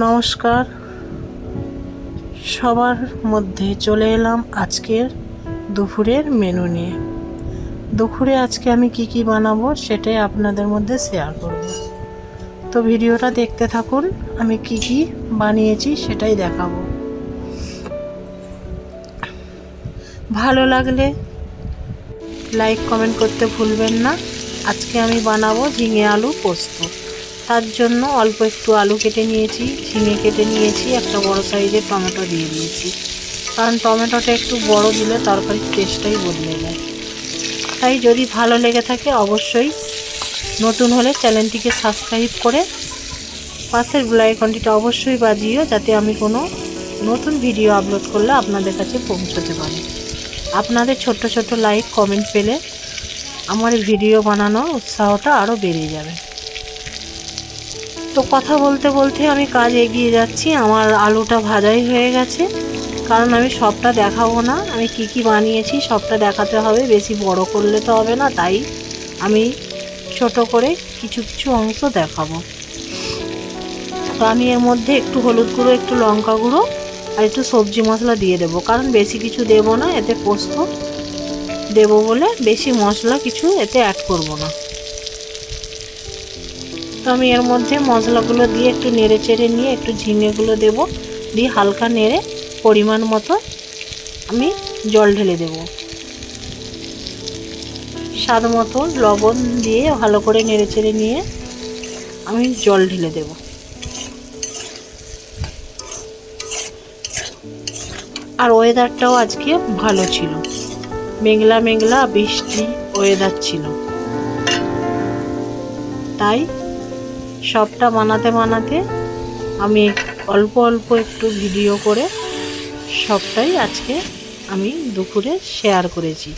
নমস্কার। সবার মধ্যে চলে এলাম আজকের দুপুরের মেনু নিয়ে। দুপুরে আজকে আমি কি কি বানাবো সেটাই আপনাদের মধ্যে শেয়ার করব। তো ভিডিওটা দেখতে থাকুন, আমি কি কি বানিয়েছি সেটাই দেখাবো। ভালো লাগলে লাইক কমেন্ট করতে ভুলবেন না। আজকে আমি বানাবো ঝিঙে আলু পোস্ত। তার জন্য অল্প একটু আলু কেটে নিয়েছি, ঝিঙে কেটে নিয়েছি, একটা বড় সাইজের টমেটো দিয়ে দিয়েছি। কারণ টমেটোটা একটু বড় দিলে তরকারির টেস্টটাই বদলে যায়। তাই যদি ভালো লেগে থাকে অবশ্যই নতুন হলে চ্যানেলটিকে সাবস্ক্রাইব করে পাশের বেলাইকনটিটা অবশ্যই বাজিও যাতে আমি কোনো নতুন ভিডিও আপলোড করলে আপনাদের কাছে পৌঁছতে পারি। আপনাদের ছোট্ট ছোট্ট লাইক কমেন্ট পেলে আমার ভিডিও বানানোর উৎসাহটা আরও বেড়ে যাবে। তো কথা বলতে বলতে আমি কাজ এগিয়ে যাচ্ছি। আমার আলুটা ভাজাই হয়ে গেছে। কারণ আমি সবটা দেখাবো না। আমি কি কি বানিয়েছি সবটা দেখাতে হবে। বেশি বড় করলে তো হবে না। তাই আমি ছোট করে কিছু কিছু অংশ দেখাবো। তো আমি এর মধ্যে একটু হলুদ গুঁড়ো, একটু লঙ্কা গুঁড়ো আর একটু সবজি মশলা দিয়ে দেবো। কারণ বেশি কিছু দেবো না। এতে পোস্ত দেবো বলে বেশি মশলা কিছু এতে অ্যাড করব না। তো আমি এর মধ্যে মশলাগুলো দিয়ে একটু নেড়ে চেড়ে নিয়ে একটু ঝিঙেগুলো দেব। দিয়ে হালকা নেড়ে পরিমাণ মতো আমি জল ঢেলে দেব। স্বাদ মতো লবণ দিয়ে ভালো করে নেড়ে চেড়ে নিয়ে আমি জল ঢেলে দেব। আর ওয়েদারটাও আজকে ভালো ছিল। মেঘলা মেঘলা বৃষ্টি ওয়েদার ছিল। তাই সবটা বানাতে বানাতে আমি অল্প অল্প একটু ভিডিও করে সবটাই আজকে আমি দুপুরে শেয়ার করেছি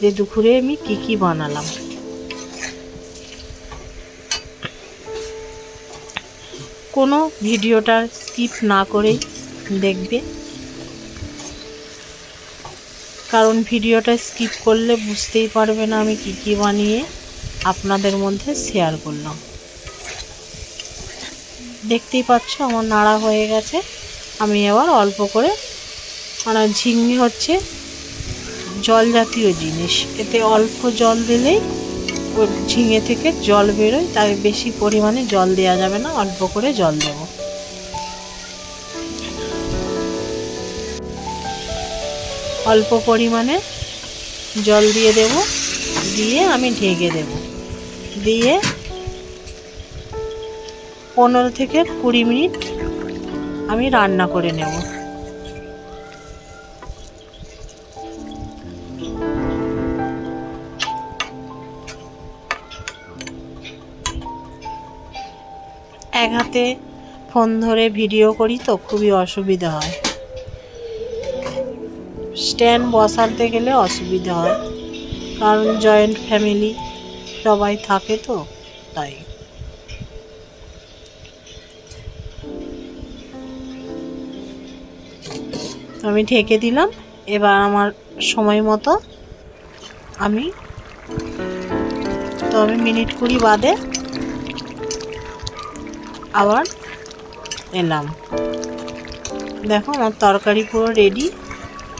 যে দুপুরে আমি কি কি বানালাম। কোনো ভিডিওটা স্কিপ না করেই দেখবে। কারণ ভিডিওটা স্কিপ করলে বুঝতেই পারবে না আমি কি কি বানিয়ে আপনাদের মধ্যে শেয়ার করলাম। দেখতেই পাচ্ছ, আমার নাড়া হয়ে গেছে। আমি এবার অল্প করে মানে ঝিঙে হচ্ছে জল জাতীয় জিনিস। এতে অল্প জল দিলেই ওই ঝিঙে থেকে জল বেরোয়, তাই বেশি পরিমাণে জল দেওয়া যাবে না, অল্প করে জল দেবো। অল্প পরিমাণে জল দিয়ে দেব, দিয়ে আমি ঢেকে দেব। দিয়ে পনেরো থেকে কুড়ি মিনিট আমি রান্না করে নেব। এক হাতে ফোন ধরে ভিডিও করি তো খুবই অসুবিধা হয়। স্ট্যান্ড বসাতে গেলে অসুবিধা হয়, কারণ জয়েন্ট ফ্যামিলি সবাই থাকে তো, তাই। আমি ঢেকে দিলাম। এবার আমার সময় মতো আমি তো আমি মিনিট কুড়ি বাদে আবার এলাম। দেখো আমার তরকারি পুরো রেডি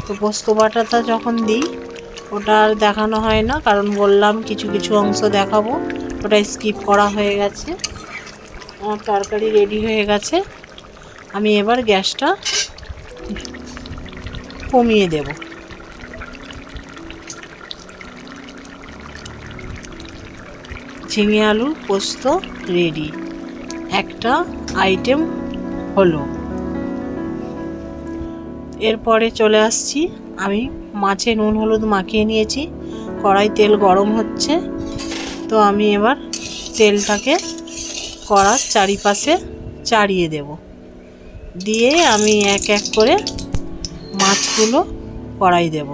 তো পোস্ত বাটাটা যখন দিই, ওটা আর দেখানো হয় না, কারণ বললাম কিছু কিছু অংশ দেখাবো। ওটা স্কিপ করা হয়ে গেছে। আমার তরকারি রেডি হয়ে গেছে। আমি এবার গ্যাসটা কমিয়ে দেব। ঝিঙে আলু পোস্ত রেডি। একটা আইটেম হলো। এরপরে চলে আসছি। আমি মাছে নুন, হলুদ মাখিয়ে নিয়েছি। কড়াই তেল গরম হচ্ছে। তো আমি এবার তেলটাকে কড়ার চারিপাশে চাড়িয়ে দেব। দিয়ে আমি এক এক করে মাছগুলো কড়াই দেব।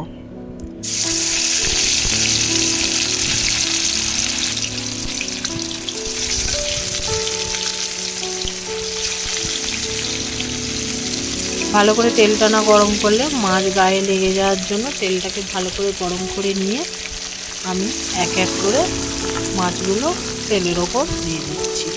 ভালো করে তেলটা না গরম করলে মাছ গায়ে লেগে যাওয়ার জন্য তেলটাকে ভালো করে গরম করে নিয়ে আমি এক এক করে মাছগুলো তেলের ওপর দিয়ে দিচ্ছি।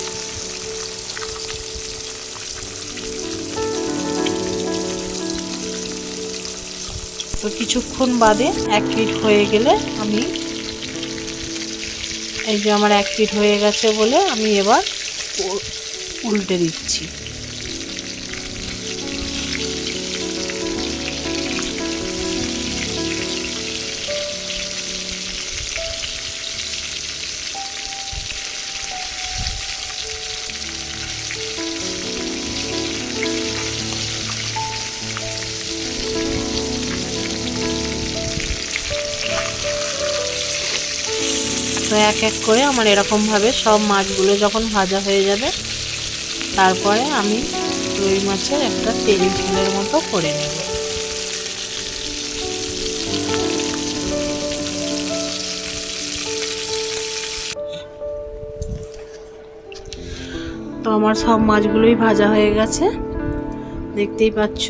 তো কিছুক্ষণ বাদে এক পিট হয়ে গেলে আমি এই যে আমার এক পিট হয়ে গেছে বলে আমি এবার উল্টে দিচ্ছি। তো এক এক করে আমার এরকমভাবে সব মাছগুলো যখন ভাজা হয়ে যাবে, তারপরে আমি রুই মাছের একটা তেল ঝোলের মতো করে নেব। তো আমার সব মাছগুলোই ভাজা হয়ে গেছে, দেখতেই পাচ্ছ।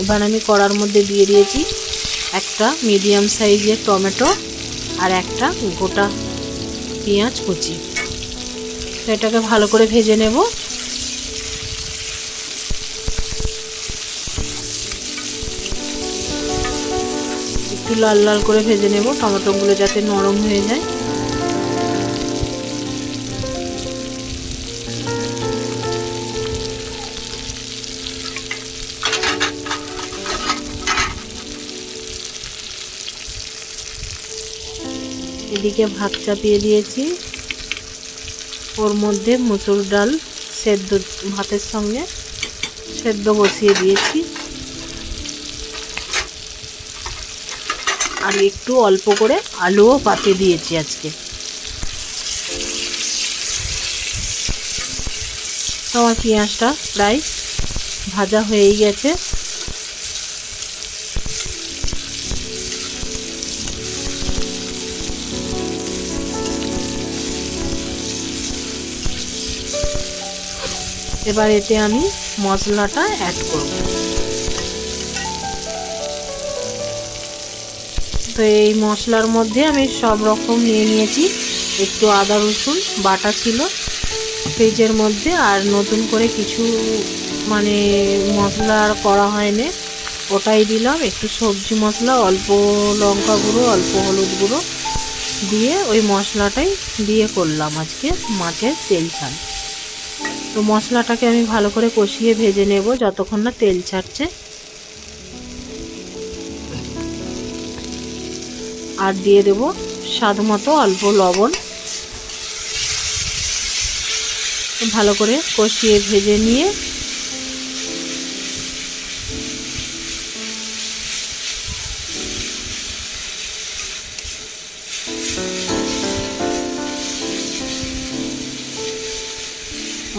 এবার আমি কড়ার মধ্যে দিয়ে দিয়েছি একটা মিডিয়াম সাইজের টমেটো। আর একটা গোটা পেঁয়াজ কুচি। এটাকে ভালো করে ভেজে নেব। একটু লাল লাল করে ভেজে নেব। টমেটোগুলো যাতে নরম হয়ে যায়। এদিকে ভাত চাপিয়ে দিয়েছি। ওর মধ্যে মুসুর ডাল সেদ্ধ, ভাতের সঙ্গে সেদ্ধ বসিয়ে দিয়েছি। আর একটু অল্প করে আলুও পাতে দিয়েছি আজকে। আমার পেঁয়াজটা প্রায় ভাজা হয়েই গেছে। এবার এতে আমি মশলাটা অ্যাড করব। তো এই মশলার মধ্যে আমি সব রকম নিয়ে নিয়েছি। একটু আদা, রসুন, বাটা ছিল। ফ্রিজের মধ্যে আর নতুন করে কিছু মানে মশলা আর করা হয়নি। ওটাই দিলাম। একটু সবজি মশলা, অল্প লঙ্কা গুঁড়ো, অল্প হলুদ গুঁড়ো দিয়ে ওই মশলাটাই দিয়ে করলাম আজকে মাছের তেল ছাল তো মশলাটাকে আমি ভালো করে কষিয়ে ভেজে নেব যতক্ষণ না তেল ছাড়ছে। আর দিয়ে দেব স্বাদ মতো অল্প লবণ। ভালো করে কষিয়ে ভেজে নিয়ে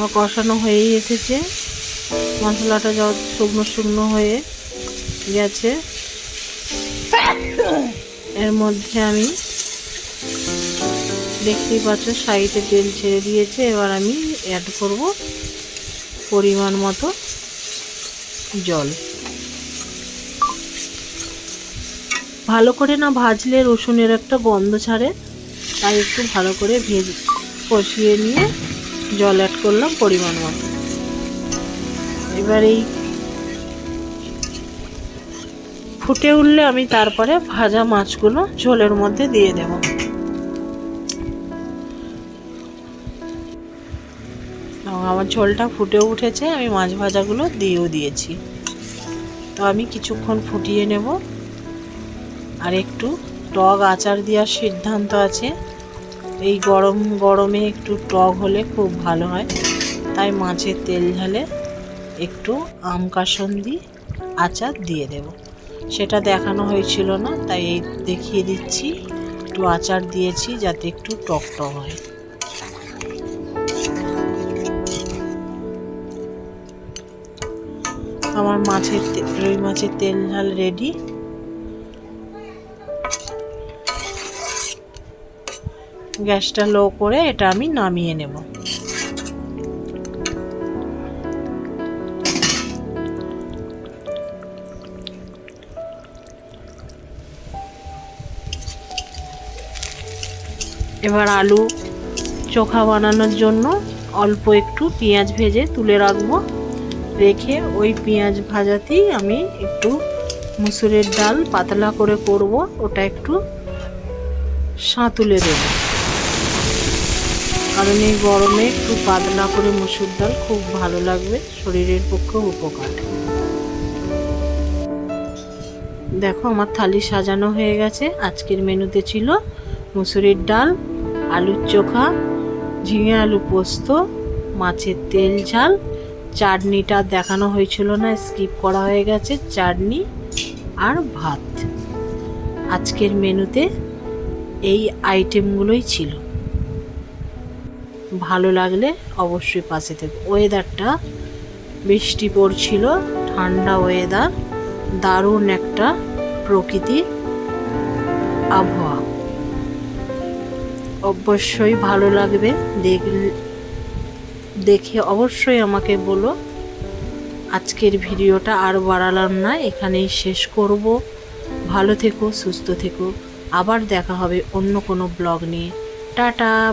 আমার কষানো হয়েই এসেছে। মশলাটা যত শুকনো শুকনো হয়ে গেছে। এর মধ্যে আমি দেখতেই পাচ্ছ, সাইডে তেল ছেড়ে দিয়েছে। এবার আমি অ্যাড করব পরিমাণ মতো জল। ভালো করে না ভাজলে রসুনের একটা গন্ধ ছাড়ে, তাই একটু ভালো করে ভেজ কষিয়ে নিয়ে জল অ্যাড করলাম, পরিমাণ মতো। এবার এই ফুটে উঠলে আমি তারপরে ভাজা মাছগুলো ঝোলের মধ্যে দিয়ে দেব। আমার ঝোলটা ফুটে উঠেছে, আমি মাছ ভাজাগুলো দিয়েও দিয়েছি। তো আমি কিছুক্ষণ ফুটিয়ে নেব। আর একটু টক আচার দেওয়ার সিদ্ধান্ত আছে। এই গরম গরমে একটু টক হলে খুব ভালো হয়। তাই মাছের তেল ঝালে একটু আম কাসন্দি আচার দিয়ে দেব। সেটা দেখানো হয়েছিল না, তাই এই দেখিয়ে দিচ্ছি। একটু আচার দিয়েছি যাতে একটু টক টক হয়। আমার মাছের রুই মাছের তেল ঝাল রেডি। গ্যাসটা লো করে এটা আমি নামিয়ে নেব। এবার আলু চোখা বানানোর জন্য অল্প একটু পেঁয়াজ ভেজে তুলে রাখব। রেখে ওই পেঁয়াজ ভাজাতেই আমি একটু মুসুরের ডাল পাতলা করে করব, ওটা একটু সাঁতুলে দেবো। কারণ এই গরমে একটু পাতলা করে মুসুর ডাল খুব ভালো লাগবে, শরীরের পক্ষেও উপকার। দেখো, আমার থালি সাজানো হয়ে গেছে। আজকের মেনুতে ছিল মুসুরির ডাল, আলুর চোখা, ঝিঙে আলু পোস্ত, মাছের তেল ঝাল। চাটনিটা দেখানো হয়েছিল না, স্কিপ করা হয়ে গেছে। চাটনি আর ভাত। আজকের মেনুতে এই আইটেমগুলোই ছিল। ভালো লাগলে অবশ্যই পাশে থেকে। ওয়েদারটা বৃষ্টি পড়ছিল, ঠান্ডা ওয়েদার দারুণ একটা প্রকৃতির আবহাওয়া। অবশ্যই ভালো লাগবে দেখলে দেখে অবশ্যই আমাকে বলো। আজকের ভিডিওটা আর বাড়ালাম না, এখানেই শেষ করব। ভালো থেকো, সুস্থ থেকো। আবার দেখা হবে অন্য কোনো ব্লগ নিয়ে। টাটা!